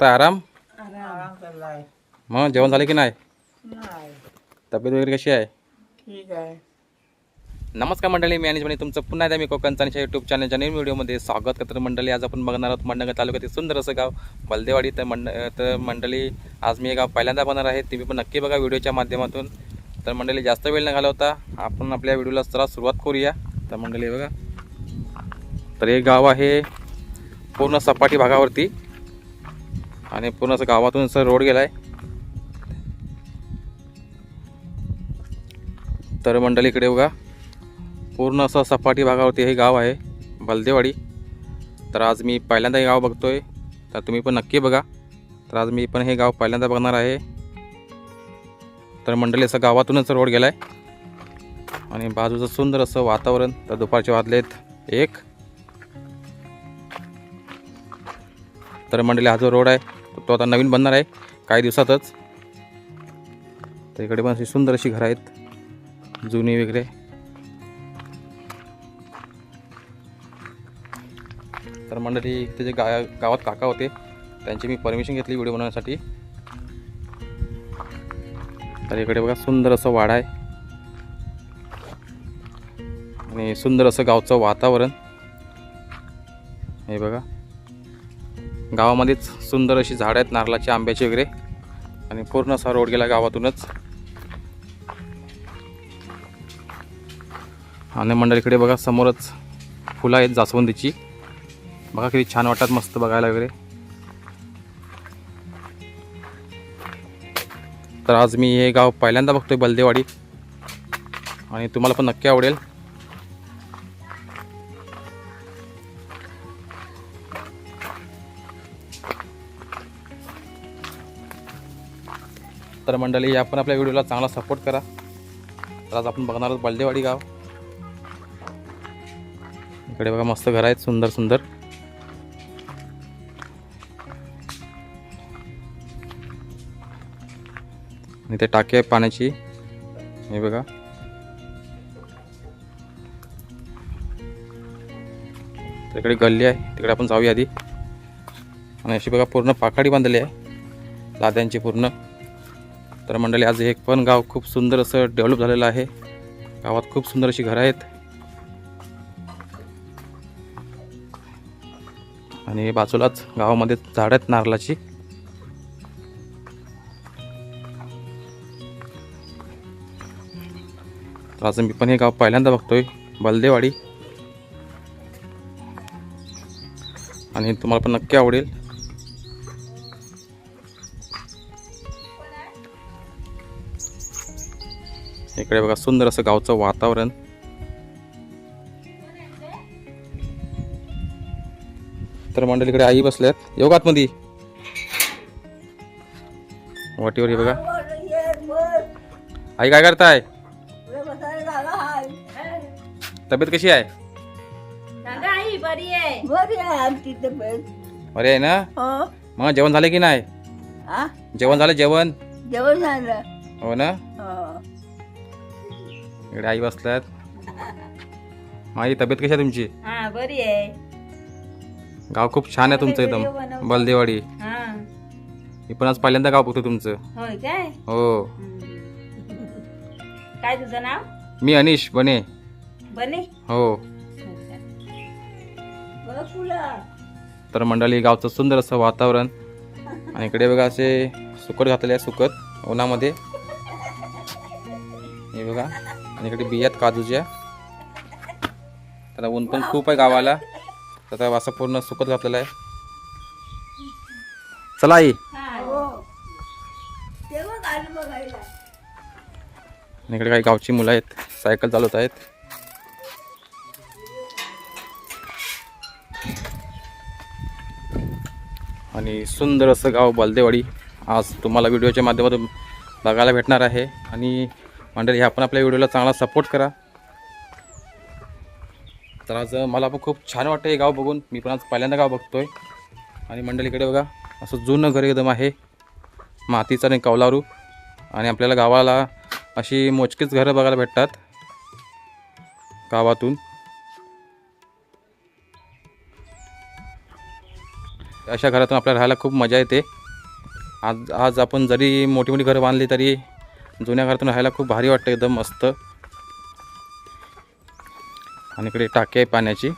करताय आराम? आराम. चाललाय मग जेवण झाले की नाही? नाही. तब्येत वगैरे कशी आहे? ठीक आहे. नमस्कार मंडळी मी आणि तुमचं पुन्हा एकदा मी कोकणचानीच्या यूट्यूब चॅनलच्या नवीन व्हिडिओमध्ये स्वागत करतो मंडळी. आज आपण बघणार आहोत मंडणगड तालुक्यातील सुंदर असं गाव बलदेवाडी. तर मंड तर मंडळी आज मी हे गाव पहिल्यांदा बघणार आहे. तुम्ही पण नक्की बघा व्हिडिओच्या माध्यमातून. तर मंडळी जास्त वेळ न घालवता आपण आपल्या व्हिडिओला जरा सुरुवात करूया. तर मंडळी बघा. तर हे गाव आहे पूर्ण सपाटी भागावरती. आणि पूर्ण असं गावातून असं रोड गेला आहे तर मंडळी इकडे बघा. पूर्ण असं सपाटी भागावरती हे गाव आहे बलदेवाडी. तर आज मी पहिल्यांदा हे गाव बघतोय. तर तुम्ही पण नक्की बघा. तर आज मी पण हे गाव पहिल्यांदा बघणार आहे. तर मंडळी असं गावातूनच रोड गेला आहे आणि बाजूचं सुंदर असं वातावरण. तर दुपारचे वाजलेत एक. तर मंडळी हा जो रोड आहे तो आता नवीन बनणार आहे काही दिवसातच. तर इकडे पण अशी सुंदर अशी घरं आहेत जुनी वगैरे. तर मंडळी ते जे गा गावात काका होते त्यांची मी परमिशन घेतली व्हिडिओ बनवण्यासाठी. तर इकडे बघा सुंदर असं वाडा आहे. आणि सुंदर असं गावचं वातावरण. हे बघा. गावामध्येच सुंदर अशी झाडं आहेत नारळाचे आंब्याचे वगैरे. आणि पूर्ण असा रोड गेला गावातूनच. आणि मंडळीकडे बघा समोरच फुलं आहेत जास्वंदीची. बघा किती छान वाटतात मस्त बघायला वगैरे. तर आज मी हे गाव पहिल्यांदा बघतोय बलदेवाडी. आणि तुम्हाला पण नक्की आवडेल. तर मंडळी आपण आपल्या व्हिडिओला चांगला सपोर्ट करा. तर आज आपण बघणार आहोत बलदेवाडी गाव. इकडे बघा मस्त घर आहेत सुंदर सुंदर. आणि ते टाकी आहे पाण्याची. हे बघा. तिकडे गल्ली आहे तिकडे आपण जाऊया आधी. आणि अशी बघा पूर्ण पाखाडी बांधली आहे. लाद्यांची पूर्ण. तर मंडळी आज हे पण गाव खूप सुंदर असं डेव्हलप झालेलं आहे. गावात खूप सुंदर अशी घरं आहेत. आणि बाजूलाच गावामध्ये झाड आहेत नारळाची. तर आज मी पण हे गाव पहिल्यांदा बघतोय बलदेवाडी. आणि तुम्हाला पण नक्की आवडेल. इकडे बघा सुंदर असं गावचं वातावरण. तर मंडळीकडे आई बसल्यात येऊ का आतमध्ये? वाटीवर हे बघा. आई काय करताय? तब्येत कशी आहे? बरी आहे. ना? हो. मग जेवण झालं की नाही? हा जेवण झालं जेवण? जेवण झालं. हो ना? इकडे आई बसल्यात. माझी तब्येत कशी आहे तुमची? हा बरी आहे. गाव खूप छान आहे तुमचं एकदम बलदेवाडी. हा. मी पण आज पहिल्यांदा गाव बघतो तुमचं. होय काय? हो. हम्म. काय तुझं नाव? मी अनिश बने. बने? हो. बघ फुलं तर मंडळी गावचं सुंदर असं वातावरण. आणि इकडे बघा असे सुकट घातलेले आहे सुकट उन्हामध्ये. हे बघा. आणि इकडे बियात काजूच्या त्याला ऊन पण खूप आहे गावाला. तर आता पूर्ण सुकत घातलेला आहे. चला आई. इकडे काही गावची मुलं आहेत. सायकल चालवत आहेत. आणि सुंदर असं गाव बलदेवाडी. आज तुम्हाला व्हिडिओच्या माध्यमातून बघायला भेटणार आहे. आणि मंडळी हे आपण आपल्या व्हिडिओला चांगला सपोर्ट करा. तर आज मला पण खूप छान वाटतं हे गाव बघून. मी पण आज पहिल्यांदा गाव बघतोय. आणि मंडळीकडे बघा असं जुनं घर एकदम आहे. मातीचं आणि कौलारू आणि आपल्याला गावाला अशी मोजकीच घरं बघायला भेटतात. गावातून. अशा घरातून आपल्याला राहायला खूप मजा येते. आज आज आपण जरी मोठी मोठी घरं बांधली तरी जुन्या घरातून राहायला खूप भारी वाटतं एकदम मस्त. आणि इकडे टाकी आहे पाण्याची.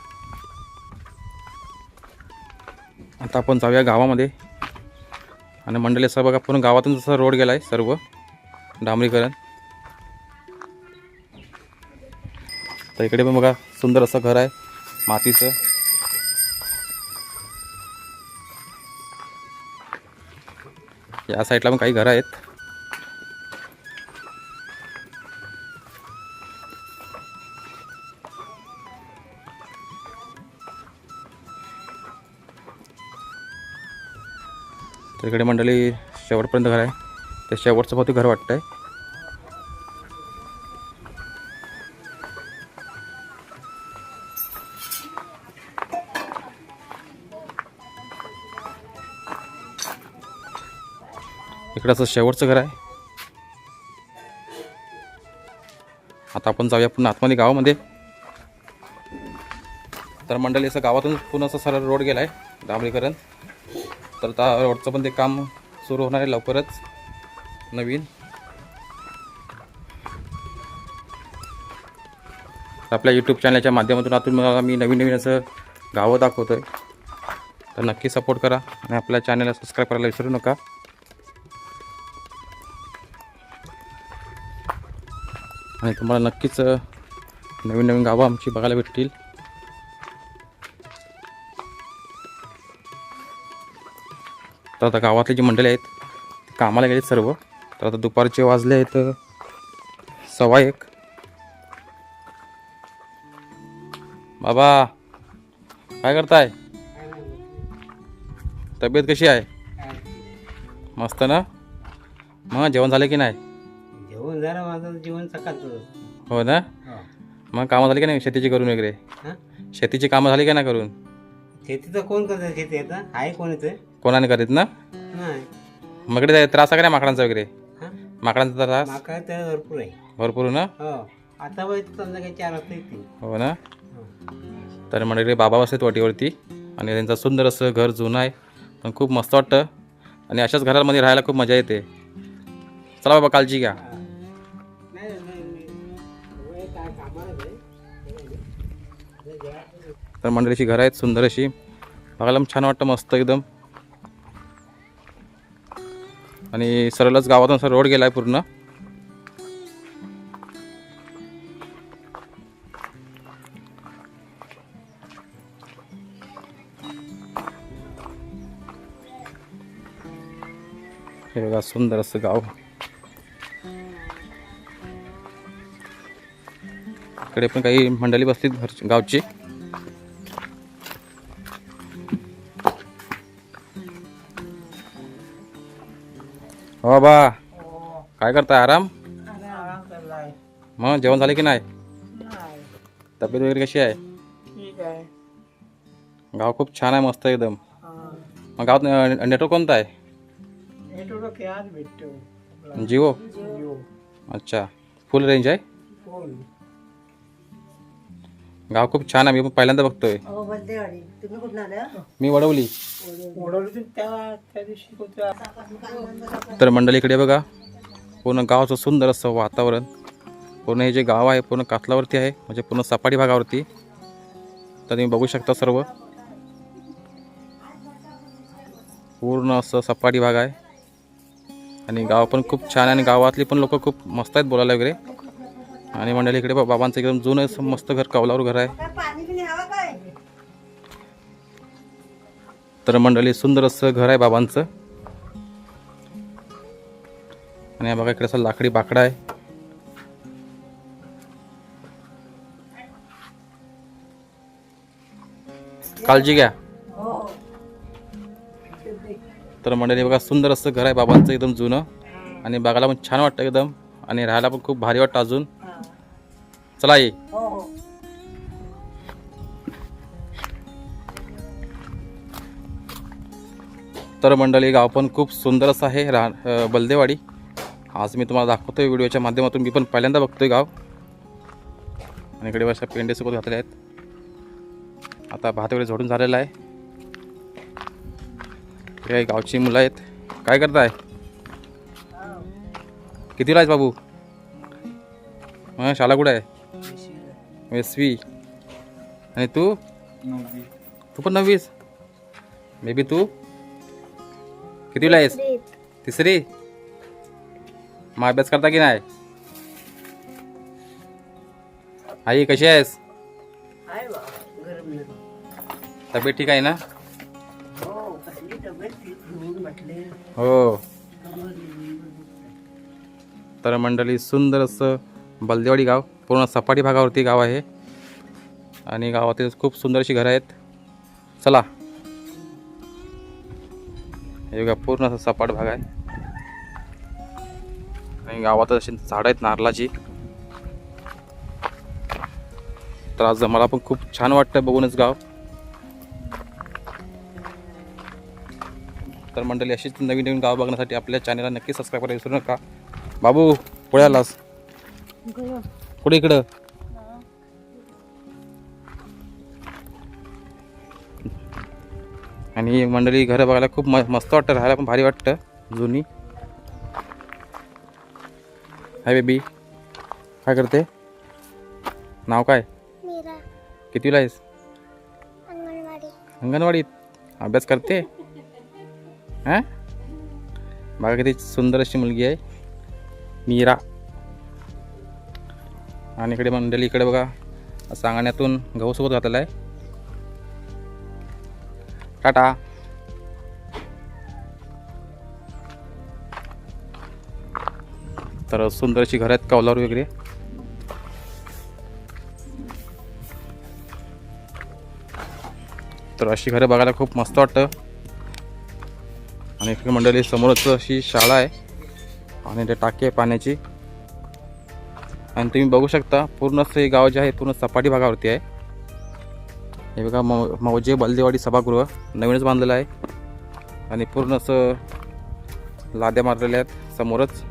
आता आपण जाऊया गावामध्ये. आणि मंडळी असं बघा पूर्ण गावातून जसं रोड गेला आहे सर्व डांबरीकरण. तर इकडे पण बघा सुंदर असं घर आहे मातीचं. या साईडला पण काही घरं आहेत. तर इकडे मंडळी शेवटपर्यंत घर आहे. ते शेवटचं बहुतेक घर वाटतं आहे इकडं असं शेवटचं घर आहे. आता आपण जाऊया पुन्हा आतमध्ये गावामध्ये. तर मंडळी असं गावातून पुन्हा असं सरळ रोड गेला आहे डांबरीकरण तर त्या रोडचं पण ते काम सुरू होणार आहे लवकरच. नवीन. आपल्या यूट्यूब चॅनलच्या माध्यमातून आतून मी नवीन नवीन असं गावं दाखवतो आहे तर नक्की सपोर्ट करा आणि आपल्या चॅनलला सबस्क्राईब करायला विसरू नका. आणि तुम्हाला नक्कीच नवीन नवीन गावं आमची बघायला भेटतील. तर आता गावातली जी मंडळी आहेत ती कामाला गेलीत सर्व. तर आता दुपारचे वाजले आहेत सव्वा एक. बाबा काय करताय? तब्येत कशी आहे? मस्त ना? मग जेवण झालं की नाही? जेवण झालं माझं जेवण सकाळचं. हो ना? मग कामं झाली की नाही शेतीची करून वगैरे? हा? शेतीची कामं झाली का नाही करून? शेतीचं कोण करतं शेती आता? आहे कोण इथं? कोणाने करीत ना? नाही. काय त्रास आहे का नाही माकडांचा वगैरे? हा? माकडांचा त्रास? माका तर भरपूर आहे. भरपूर ना? हो. आता बघ संध्याकाळी चार वाजता येतील हो ना? हो. तर म्हणजे बाबा बसतात वाटीवरती आणि त्यांचं सुंदर असं घर जुनं आहे. पण खूप मस्त वाटतं. आणि अशाच घरामध्ये राहायला खूप मजा येते. चला बाबा काळजी घ्या. हा. नाही नाही नाही. वय काय कामालाच आहे. तर मंडळीची घरं आहेत सुंदर अशी. बघायला पण छान वाटतं मस्त एकदम. आणि सरळच गावातून सर रोड गेला आहे पूर्ण. हे बघा सुंदर असं गाव. इकडे पण काही मंडळी बसली घर गावची. हो बाबा काय करताय? आराम? मग जेवण झाले की नाही? तब्येत वगैरे कशी आहे? ठीक आहे गाव खूप छान आहे मस्त एकदम. मग गावात नेटवर्क कोणतं आहे? नेटवर्क आज भेटतो. जिओ? जिओ. अच्छा. फुल रेंज आहे? फोन गाव खूप छान आहे. मी पण पहिल्यांदा बघतोय. हो बंदेवाडी तुम्ही कुठून आल्या मी वडवली. ओढवलं त्या त्या दिवशी होतं तर मंडळीकडे बघा. पूर्ण गावाचं सुंदर असं वातावरण. पूर्ण हे जे गाव आहे पूर्ण कातलावरती आहे. म्हणजे पूर्ण सपाटी भागावरती. तर तुम्ही बघू शकता सर्व. पूर्ण असं सपाटी भाग आहे. आणि गाव पण खूप छान आहे आणि गावातली पण लोक खूप मस्त आहेत बोलायला वगैरे. आणि मंडळी इकडे बाबांचं एकदम जुनं मस्त घर कौलावर घर आहे. तर मंडळी सुंदर असं घर आहे बाबांचं. आणि बघा इकडे असं लाकडी बाकडा आहे. काळजी घ्या. हो. तर मंडळी बघा सुंदर असं घर आहे बाबांचं एकदम जुनं. आणि बघायला पण छान वाटतं एकदम. आणि राहायला पण खूप भारी वाटतं अजून. चला ये. हो हो. तर मंडळी गाव पण खूप सुंदर असं आहे रा बलदेवाडी. आज मी तुम्हाला दाखवतोय व्हिडिओच्या माध्यमातून. मी पण पहिल्यांदा बघतोय गाव. आणि इकडे अशा पेंडेसोबत घातले आहेत. आता भात वगैरे झोडून झालेला आहे. हे गावची मुलं आहेत. काय करताय? कितीला आहेस बाबू? हां शाळा कुठं आहे? एसवी. आणि तू? तू पण नववीस बेबी तू? कितीला आहेस? तिसरी. मग अभ्यास करता की नाही? आई कशी आहेस? तब्येत ठीक आहे ना? हो हो. तर मंडळी सुंदर असं बलदेवाडी गाव. पूर्ण सपाटी भागावरती गाव आहे. आणि गावातील खूप सुंदर अशी घरं आहेत. चला. हे बघा पूर्ण असा सपाट भाग आहे. आणि गावात अशी झाडं आहेत नारळाची. तर आज मला पण खूप छान वाटतं बघूनच गाव. तर मंडळी अशीच नवीन नवीन गाव बघण्यासाठी आपल्या चॅनलला नक्की सबस्क्राईब करायला विसरू नका. बाबू पुढे आलास. कुठे इकडं? आणि मंडळी घरं बघायला खूप मस्त वाटतं राहायला पण भारी वाटतं जुनी. Hi baby. काय करते? नाव काय? कितीला आहेस? अंगणवाडी. अंगणवाडीत? अभ्यास करते? हां? बघा किती सुंदर अशी मुलगी आहे. मीरा. आणि इकडे मंडळी इकडे बघा सांगण्यातून गहूसोबत घातलेला आहे. टाटा. तर सुंदर अशी घरं आहेत कौलावर वगैरे तर अशी घरं बघायला खूप मस्त वाटतं. आणि इकडे मंडळी समोरच अशी शाळा आहे. आणि ते टाकी आहे पाण्याची. आणि तुम्ही बघू शकता पूर्ण असं हे गाव जे आहे पूर्ण सपाटी भागावरती आहे. हे बघा मौ मौजे बलदेवाडी सभागृह नवीनच बांधलेलं आहे. आणि पूर्ण असं लाद्या मारलेल्या आहेत समोरच.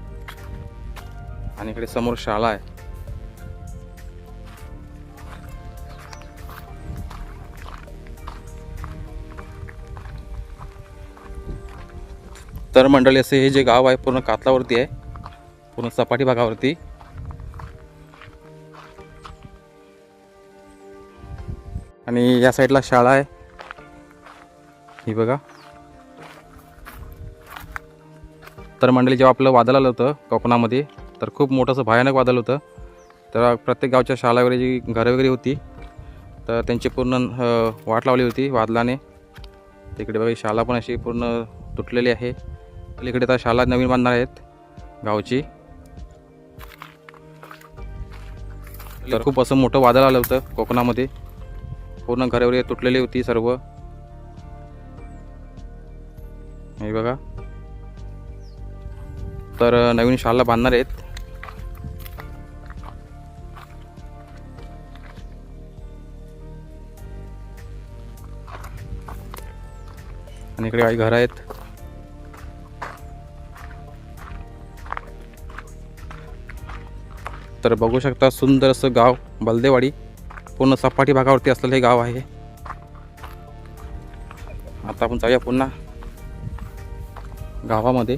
आणि इकडे समोर शाळा आहे. तर मंडळी असे हे जे गाव आहे पूर्ण कातलावरती आहे. पूर्ण सपाटी भागावरती. आणि या साईडला शाळा आहे. ही बघा. तर मंडळी जेव्हा आपलं वादळ आलं होतं कोकणामध्ये तर खूप मोठंसं भयानक वादळ होतं. तर प्रत्येक गावच्या शाळा वगैरे जी घरं वगैरे होती तर त्यांची पूर्ण वाट लावली होती वादळाने. तिकडे बघा शाळा पण अशी पूर्ण तुटलेली आहे. इकडे आता शाळा नवीन बांधणार आहेत गावची. तर खूप असं मोठं वादळ आलं होतं कोकणामध्ये. पूर्ण घरावर तुटलेली होती सर्व. हे बघा. तर नवीन शाळा बांधणार आहेत. आणि इकडे काही घर आहेत. तर बघू शकता सुंदर असं गाव बलदेवाडी. पूर्ण सपाटी भागावरती असलेलं हे गाव आहे. आता आपण जाऊया पुन्हा गावामध्ये.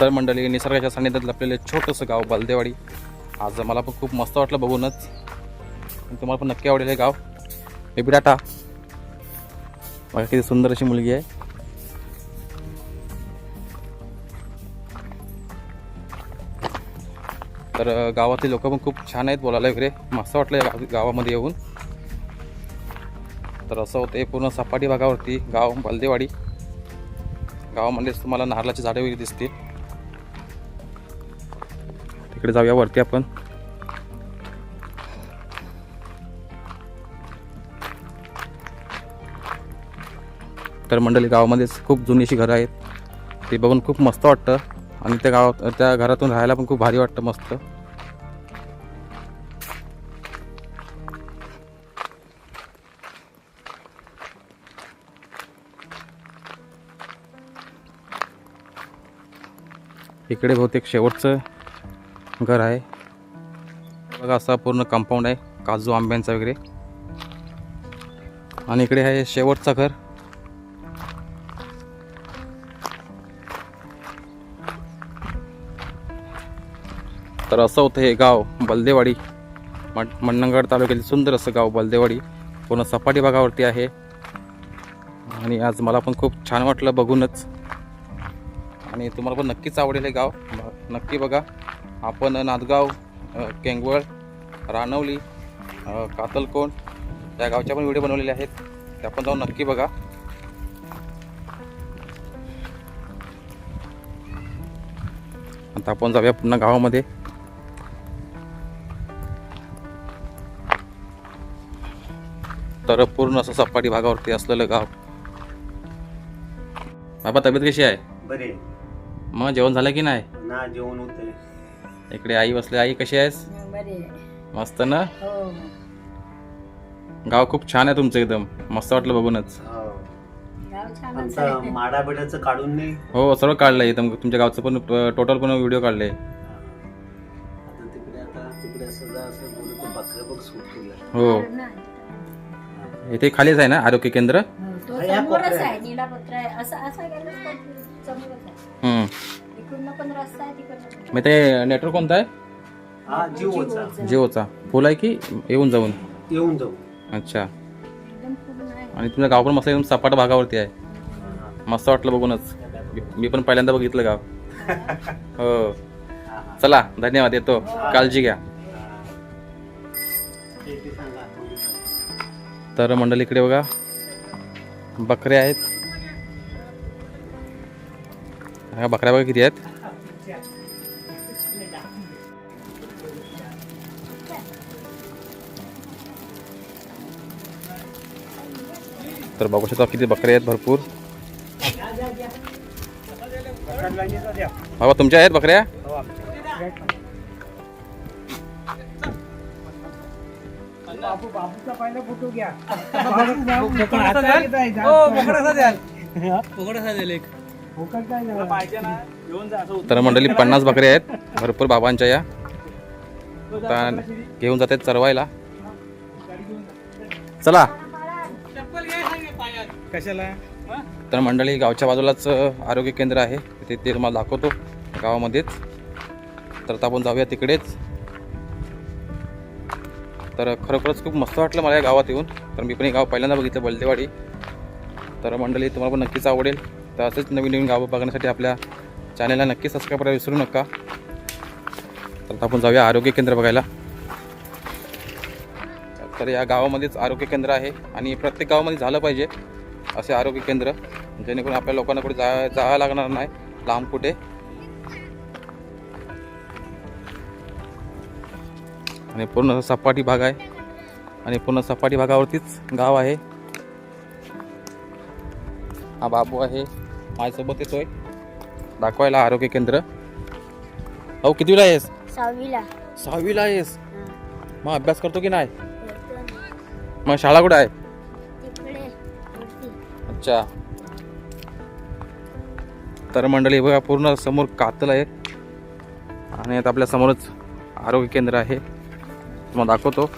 तर मंडळी निसर्गाच्या सान्निध्यात लपलेलं छोटंसं गाव बलदेवाडी. आज मला पण खूप मस्त वाटलं बघूनच. तुम्हाला पण नक्की आवडेल हे गाव. बेबी टाटा बघा किती सुंदर अशी मुलगी आहे. तर गावातले लोक पण खूप छान आहेत बोलायला वगैरे. मस्त वाटलं या गाव- गावामध्ये येऊन. तर असं होतं हे पूर्ण सपाटी भागावरती गाव बलदेवाडी गावामध्येच तुम्हाला नारळाची झाडे वगैरे दिसतील. तिकडे जाऊया वरती आपण. तर मंडळी गावामध्येच खूप जुनी अशी घरं आहेत. ते बघून खूप मस्त वाटतं. आणि त्या गावात त्या घरातून राहायला पण खूप भारी वाटतं मस्त. इकडे बहुतेक शेवटचं घर आहे. बघा असा पूर्ण कंपाऊंड आहे काजू आंब्यांचा वगैरे. आणि इकडे आहे शेवटचं घर. तर असं होतं हे गाव बलदेवाडी. मण मंडणगड तालुक्यातील सुंदर असं गाव बलदेवाडी. पूर्ण सपाटी भागावरती आहे. आणि आज मला पण खूप छान वाटलं बघूनच. आणि तुम्हाला पण नक्कीच आवडेल हे गाव. नक्की बघा. आपण नादगाव केंगवळ रानवली कातलकोण या गावच्या पण व्हिडिओ बनवलेले आहेत. त्या पण जाऊन नक्की बघा. आता आपण जाऊया पुन्हा गावामध्ये. तर पूर्ण असं सपाटी भागावरती असलेलं गाव. बाबा तब्येत कशी आहे? बरी मग जेवण झालं की नाही? ना जेवण होते इकडे आई बसली. आई कशी आहेस? बरी मस्त ना? हो. गाव खूप छान आहे तुमचं एकदम. मस्त वाटलं बघूनच. गाव छानच आमचं आहे. माडा बिडाचं काढून नाही. हो सर्व काढलंय. एकदम तुमच्या गावचं पण टोटल पण व्हिडिओ काढले आता तिकडे आता तिकडे सगळं असं बोलतो बकरे बघ सूट केलं हो. इथे खालीच आहे ना आरोग्य केंद्र? तो हा, या समोरच कोपऱ्यात. आहे नीलापत्र आहे. असं असं गेलं तर समोरच आहे हम्म. इकडून पण रस्ता आहे तिकडनं मग ते नेटवर्क कोणता आहे? हा जिओचं. जिओचा. फुल आहे की येऊन जाऊन? येऊन जाऊ अच्छा. एकदम पूर्ण आहे आणि तुमचं गाव पण मस्त एकदम सपाट भागावरती आहे. हा, मस्त वाटलं बघूनच. मी- मी पण पहिल्यांदा बघितलं गाव. हो. हा, हा. चला धन्यवाद येतो. काळजी घ्या. ते- ते सांगा. तर मंडळी इकडे बघा. बकऱ्या आहेत. ह्या बकऱ्या बघा किती आहेत तर बघू शकता किती बकरे आहेत भरपूर बाबा तुमच्या आहेत बकऱ्या तर मंडळी पन्नास बकऱ्या आहेत. भरपूर बाबांच्या या. आता घेऊन जातात चरवायला. चला. कशाला? तर मंडळी गावच्या बाजूलाच आरोग्य केंद्र आहे. तिथे ते तुम्हाला दाखवतो गावामध्येच. तर आता आपण जाऊया तिकडेच. तर खरोखरच खूप मस्त वाटलं मला या गावात येऊन. तर मी पण हे गाव पहिल्यांदा बघितलं बलदेवाडी. तर मंडळी तुम्हाला पण नक्कीच आवडेल. तर असेच नवीन नवीन गावं बघण्यासाठी आपल्या चॅनलला नक्की सबस्क्राईब करायला विसरू नका. तर आपण जाऊया आरोग्य केंद्र बघायला. तर या गावामध्येच आरोग्य केंद्र आहे आणि प्रत्येक गावामध्ये झालं पाहिजे असे आरोग्य केंद्र जेणेकरून आपल्या लोकांना कुठे जा जावं लागणार नाही लांब कुठे. आणि पूर्ण सपाटी भाग आहे आणि पूर्ण सपाटी भागावरतीच गाव आहे. हा बाबू आहे. माझ्यासोबत येतोय. दाखवायला आरोग्य केंद्र. अहो कितीला आहेस? सहावीला. सहावीला आहेस? मग अभ्यास करतो की नाही? मग शाळा कुठं आहे. अच्छा. तर मंडळी बघा पूर्ण समोर कातल आहे. आणि आता आपल्या समोरच आरोग्य केंद्र आहे. तुम्हाला दाखवतो.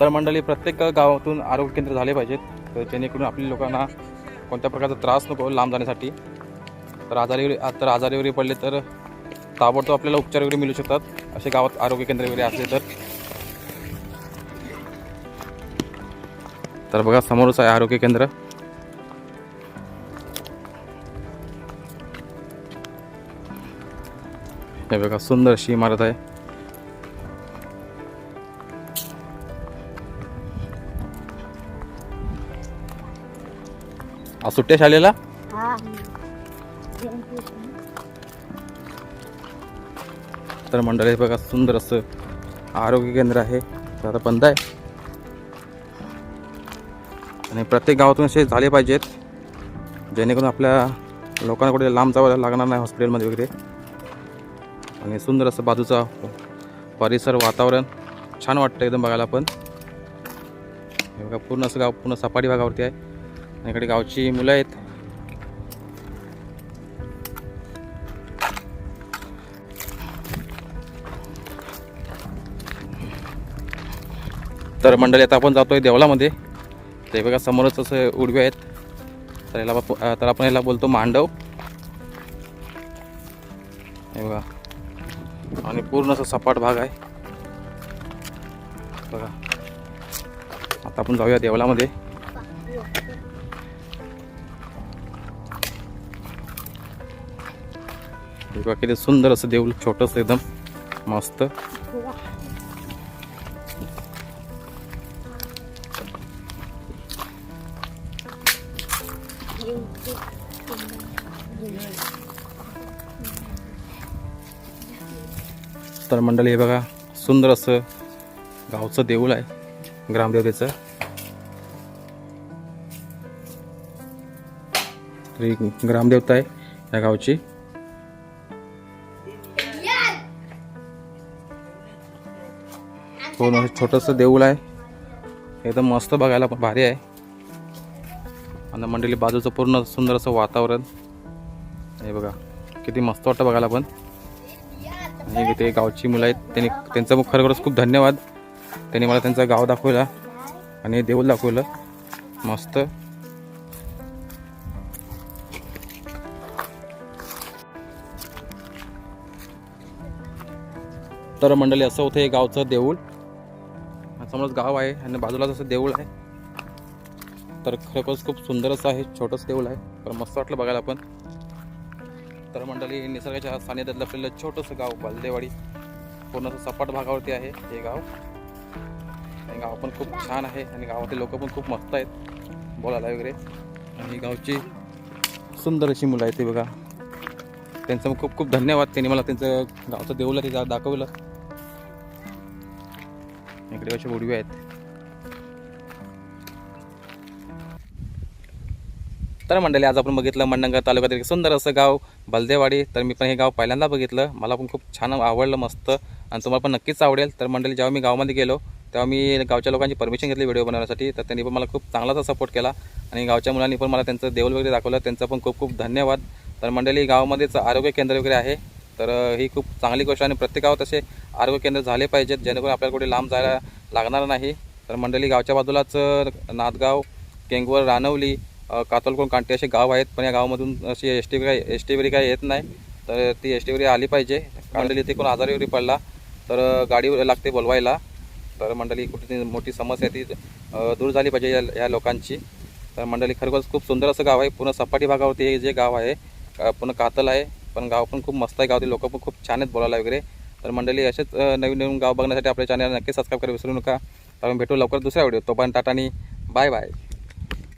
तर मंडळी प्रत्येक गावातून आरोग्य केंद्र झाले पाहिजेत. तर जेणेकरून आपल्या लोकांना कोणत्या प्रकारचा त्रास नको लांब जाण्यासाठी. तर आजारी वगैरे तर आजारी वगैरे पडले तर ताबडतोब आपल्याला उपचार वगैरे मिळू शकतात. असे गावात आरोग्य केंद्र वगैरे असले तर. तर बघा समोरच आहे आरोग्य केंद्र. हे बघा सुंदर अशी इमारत आहे. आज सुट्ट्या शाळेला? हा. तर मंडळी बघा सुंदर असं आरोग्य केंद्र आहे. ते आता बंद आहे. आणि प्रत्येक गावातून असे झाले पाहिजेत जेणेकरून आपल्या लोकांना कुठे लांब जावं लागणार नाही हॉस्पिटलमध्ये वगैरे. आणि सुंदर असं बाजूचा परिसर वातावरण छान वाटतं एकदम बघायला पण. हे बघा पूर्ण असं गाव पूर्ण सपाटी भागावरती आहे. इकडे गावची मुलं आहेत. तर मंडळी आता आपण जातोय देवळामध्ये. ते बघा समोरच असं उडवे आहेत. तर याला तर आपण याला बोलतो मांडव. हे बघा. आणि पूर्ण असं सपाट भाग आहे. बघा. आता आपण जाऊया देवळामध्ये. बाकी ते सुंदर असं देऊल छोटस एकदम मस्त. तर मंडळी हे बघा सुंदर असं गावचं देऊळ आहे ग्रामदेवतेचं. ग्रामदेवता आहे या गावची. पूर्ण असं छोटंसं देऊळ आहे. एकदम मस्त बघायला पण भारी आहे. आणि मंडळी बाजूचं पूर्ण सुंदर असं वातावरण. हे बघा किती मस्त वाटतं बघायला पण. आणि ते गावची मुलं आहेत. त्यांनी त्यांचं मग खरोखरच खूप धन्यवाद. त्यांनी मला त्यांचं गाव दाखवलं आणि देऊळ दाखवलं. मस्त. तर मंडळी असं होतं हे गावचं देऊळ. समोरच गाव आहे आणि बाजूलाच असं देऊळ आहे. तर खरोखरच खूप सुंदर असं आहे छोटंसं देऊळ आहे तर मस्त वाटलं बघायला पण. तर मंडळी निसर्गाच्या सानिध्यातलं आपल्याला छोटंसं गाव बालदेवाडी. पूर्ण असं सपाट भागावरती आहे हे गाव. आणि गाव पण खूप छान आहे आणि गावातील लोक पण खूप मस्त आहेत बोलायला वगैरे. आणि गावची सुंदर अशी मुलं आहेत ते बघा. त्यांचं मग खूप खूप धन्यवाद. त्यांनी मला त्यांचं गावचं देऊळ ते दाखवलं. इकडे असे उडवे आहेत. तर मंडळी आज आपण बघितलं मंडणगड तालुक्यातील एक सुंदर असं गाव बलदेवाडी. तर मी पण हे गाव पहिल्यांदा बघितलं. मला पण खूप छान आवडलं मस्त. आणि तुम्हाला पण नक्कीच आवडेल. तर मंडळी जेव्हा मी गावामध्ये गेलो तेव्हा मी गावच्या लोकांची परमिशन घेतली व्हिडिओ बनवण्यासाठी. तर त्यांनी पण मला खूप चांगलाच सपोर्ट केला. आणि गावच्या मुलांनी पण मला त्यांचं देऊल वगैरे दाखवलं. त्यांचं पण खूप खूप धन्यवाद. तर मंडळी गावामध्येच आरोग्य केंद्र वगैरे आहे. तर ही खूप चांगली गोष्ट आणि प्रत्येक गावात असे आरोग्य केंद्र झाले पाहिजेत जेणेकरून आपल्याला कुठे लांब जायला लागणार नाही. तर मंडळी गावच्या बाजूलाच नादगाव केंगवर रानवली कातोलकोण कातलकोण कांटे असे गाव आहेत पण या गावामधून अशी एस टी काय एस टी वगैरे काही येत नाही. तर ती एस टी वरी आली पाहिजे. मंडळी इथे कोण आजारी वगैरे पडला तर गाडी लागते बोलवायला. तर मंडळी कुठे मोठी समस्या ती दूर झाली पाहिजे या या लोकांची. तर मंडळी खरोखरच खूप सुंदर असं गाव आहे. पूर्ण सपाटी भागावरती हे जे गाव आहे पूर्ण कातल आहे. पण गाव पण खूप मस्त आहे. गावातील लोक पण खूप छान आहेत बोलायला वगैरे. तर मंडळी असेच नवीन नवीन गाव बघण्यासाठी आपल्या चॅनल नक्की सबस्क्राईब करायला विसरू नका. आपण भेटू लवकर दुसऱ्या व्हिडिओ तो पण टाटानी बाय बाय